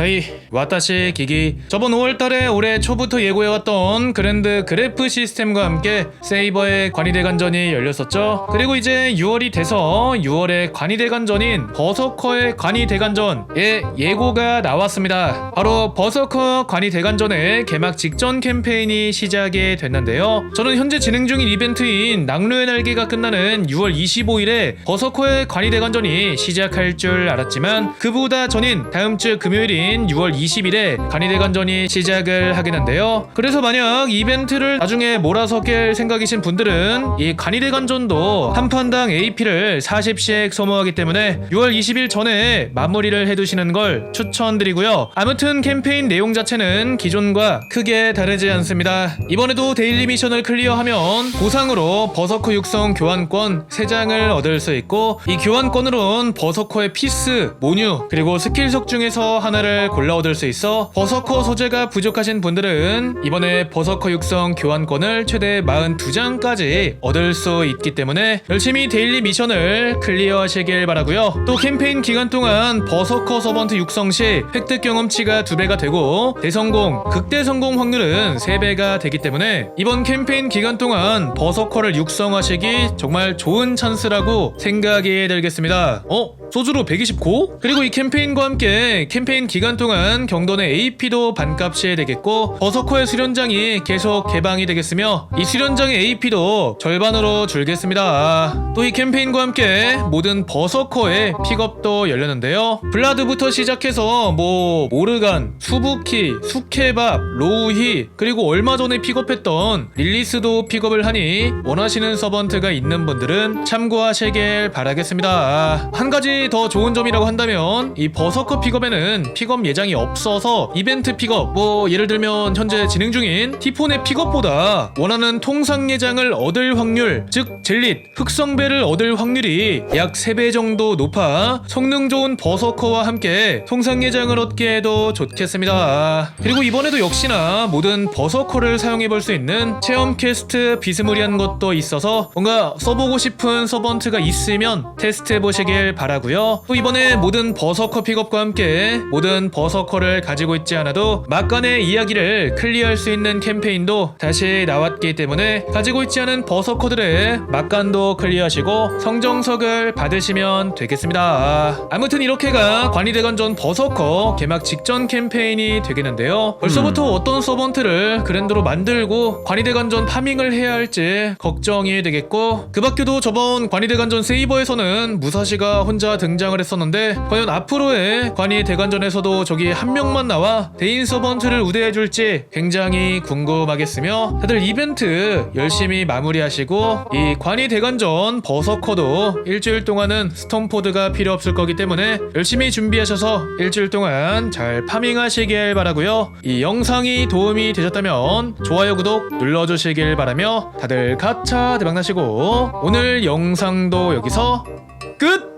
헤이 와타시 기기. 저번 5월달에 올해 초부터 예고해왔던 그랜드 그래프 시스템과 함께 세이버의 관이대관전이 열렸었죠. 그리고 이제 6월이 돼서 6월의 관이대관전인 버서커의 관이대관전의 예고가 나왔습니다. 바로 버서커 관이대관전의 개막 직전 캠페인이 시작이 됐는데요. 저는 현재 진행 중인 이벤트인 낙루의 날개가 끝나는 6월 25일에 버서커의 관이대관전이 시작할 줄 알았지만 그보다 전인 다음 주 금요일인 6월 20일에 간이대관전이 시작을 하게 된대요. 그래서 만약 이벤트를 나중에 몰아서 깰 생각이신 분들은 이 간이대관전도 한 판당 AP를 40씩 소모하기 때문에 6월 20일 전에 마무리를 해두시는 걸 추천드리고요. 아무튼 캠페인 내용 자체는 기존과 크게 다르지 않습니다. 이번에도 데일리 미션을 클리어하면 보상으로 버서커 육성 교환권 3장을 얻을 수 있고 이 교환권으론 버서커의 피스, 모뉴 그리고 스킬석 중에서 하나를 골라 얻을 수 있어 버서커 소재가 부족하신 분들은 이번에 버서커 육성 교환권을 최대 42장까지 얻을 수 있기 때문에 열심히 데일리 미션을 클리어하시길 바라고요. 또 캠페인 기간 동안 버서커 서번트 육성 시 획득 경험치가 2배가 되고 대성공, 극대 성공 확률은 3배가 되기 때문에 이번 캠페인 기간 동안 버서커를 육성하시기 정말 좋은 찬스라고 생각이 들겠습니다. 어? 소주로 129? 그리고 이 캠페인과 함께 캠페인 기간 동안 경돈의 AP도 반값이 되겠고 버서커의 수련장이 계속 개방이 되겠으며 이 수련장의 AP도 절반으로 줄겠습니다. 또 이 캠페인과 함께 모든 버서커의 픽업도 열렸는데요. 블라드부터 시작해서 뭐 모르간, 수부키, 수케밥, 로우히 그리고 얼마 전에 픽업했던 릴리스도 픽업을 하니 원하시는 서번트가 있는 분들은 참고하시길 바라겠습니다. 한 가지 더 좋은 점이라고 한다면 이 버서커 픽업에는 픽업 예정이 없어서 이벤트 픽업 뭐 예를 들면 현재 진행 중인 티폰의 픽업보다 원하는 통상 예장을 얻을 확률 즉 젤릿 흑성배를 얻을 확률이 약 3배 정도 높아 성능 좋은 버서커와 함께 통상 예장을 얻기에도 좋겠습니다. 그리고 이번에도 역시나 모든 버서커를 사용해 볼 수 있는 체험 퀘스트 비스무리한 것도 있어서 뭔가 써보고 싶은 서번트가 있으면 테스트 해 보시길 바라고요. 또 이번에 모든 버서커 픽업과 함께 모든 버서커를 가지고 있지 않아도 막간의 이야기를 클리어할 수 있는 캠페인도 다시 나왔기 때문에 가지고 있지 않은 버서커들의 막간도 클리어하시고 성정석을 받으시면 되겠습니다. 아무튼 이렇게가 관이대관전 버서커 개막 직전 캠페인이 되겠는데요. 벌써부터 어떤 서번트를 그랜드로 만들고 관이대관전 파밍을 해야 할지 걱정이 되겠고 그 밖에도 저번 관이대관전 세이버에서는 무사시가 혼자 등장을 했었는데 과연 앞으로의 관이 대관전에서도 저기 한 명만 나와 대인 서번트를 우대해줄지 굉장히 궁금하겠으며 다들 이벤트 열심히 마무리하시고 이 관이 대관전 버서커도 일주일 동안은 스톰포드가 필요 없을 거기 때문에 열심히 준비하셔서 일주일 동안 잘 파밍하시길 바라고요 이 영상이 도움이 되셨다면 좋아요 구독 눌러주시길 바라며 다들 가차 대박나시고 오늘 영상도 여기서 끝!